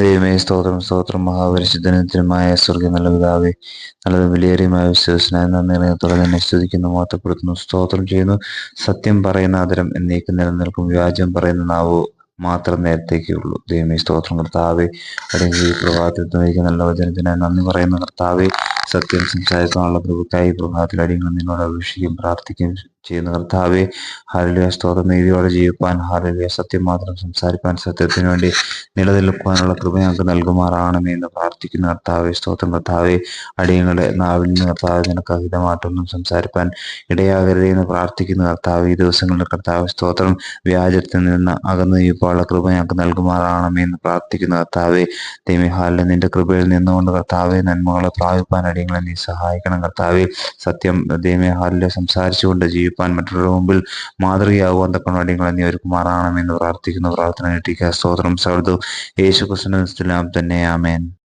ദൈവമേ സ്തോത്രം സ്തോത്രം. മഹാപരിശുദ്ധനത്തിനുമായ സ്വർഗം നല്ല പിതാവേ നല്ലത് വിലയേറിയമായ വിശ്വസനായ നന്ദിത്തോടെ തന്നെ സ്തുതിക്കുന്നു മാറ്റപ്പെടുത്തുന്നു സ്തോത്രം ചെയ്യുന്നു. സത്യം പറയുന്ന ആദരം എന്നേക്ക് നിലനിൽക്കും വ്യാജം പറയുന്ന നാവോ മാത്രം നേരത്തേക്കേ ഉള്ളൂ. ദൈവമേ സ്തോത്രം കർത്താവെ അല്ലെങ്കിൽ ഈ പ്രഭാതത്തിൽ നല്ല വചനത്തിനായി നന്ദി പറയുന്ന കർത്താവെ. സത്യം സംസാരിക്കാനുള്ള പ്രഭുക്കായി പ്രഭാതത്തിൽ അടിയങ്ങൾ നിന്നോട് അപേക്ഷിക്കും പ്രാർത്ഥിക്കുകയും ചെയ്യുന്ന കർത്താവെ ഹാരലിയ സ്തോത്രം നീതിയോടെ ജീവിപ്പാൻ ഹാരലിയ സത്യം മാത്രം സംസാരിപ്പാൻ സത്യത്തിന് വേണ്ടി നിലനിൽക്കുവാനുള്ള കൃപ ഞങ്ങൾക്ക് നൽകുമാറാണമേ എന്ന് പ്രാർത്ഥിക്കുന്ന കർത്താവെ സ്തോത്രം കർത്താവെ. അടിയങ്ങളെ നാവിൽ നിന്ന് കർത്താവ് നിനക്ക് അഹിതമായിട്ടൊന്നും സംസാരിപ്പാൻ ഇടയാകരുതേ എന്ന് പ്രാർത്ഥിക്കുന്ന കർത്താവ് ഈ ദിവസങ്ങളുടെ കർത്താവ് സ്തോത്രം വ്യാജത്തിൽ നിന്ന് അകന്നു നീപ്പാനുള്ള കൃപ ഞങ്ങൾക്ക് നൽകുമാറാണമേ എന്ന് പ്രാർത്ഥിക്കുന്ന കർത്താവെ. ദൈവഹാലിലെ നിന്റെ കൃപയിൽ നിന്നുകൊണ്ട് കർത്താവെ നന്മകളെ പ്രാപിപ്പാൻ അടിയങ്ങളെ നീ സഹായിക്കണം കർത്താവെ. സത്യം ദൈവഹാലിലെ സംസാരിച്ചുകൊണ്ട് ജീവിപ്പാൻ മറ്റുള്ളവരുടെ മുമ്പിൽ മാതൃകയാകുവാൻ തക്ക അടിയങ്ങളെ എന്നിവർക്ക് മാറാണമെന്ന് പ്രാർത്ഥിക്കുന്ന. പ്രാർത്ഥന കിട്ടിക്കുക സ്തോത്രം. സൗദു യേശു ക്രിസ്തുനാം തന്നെ. ആമേൻ.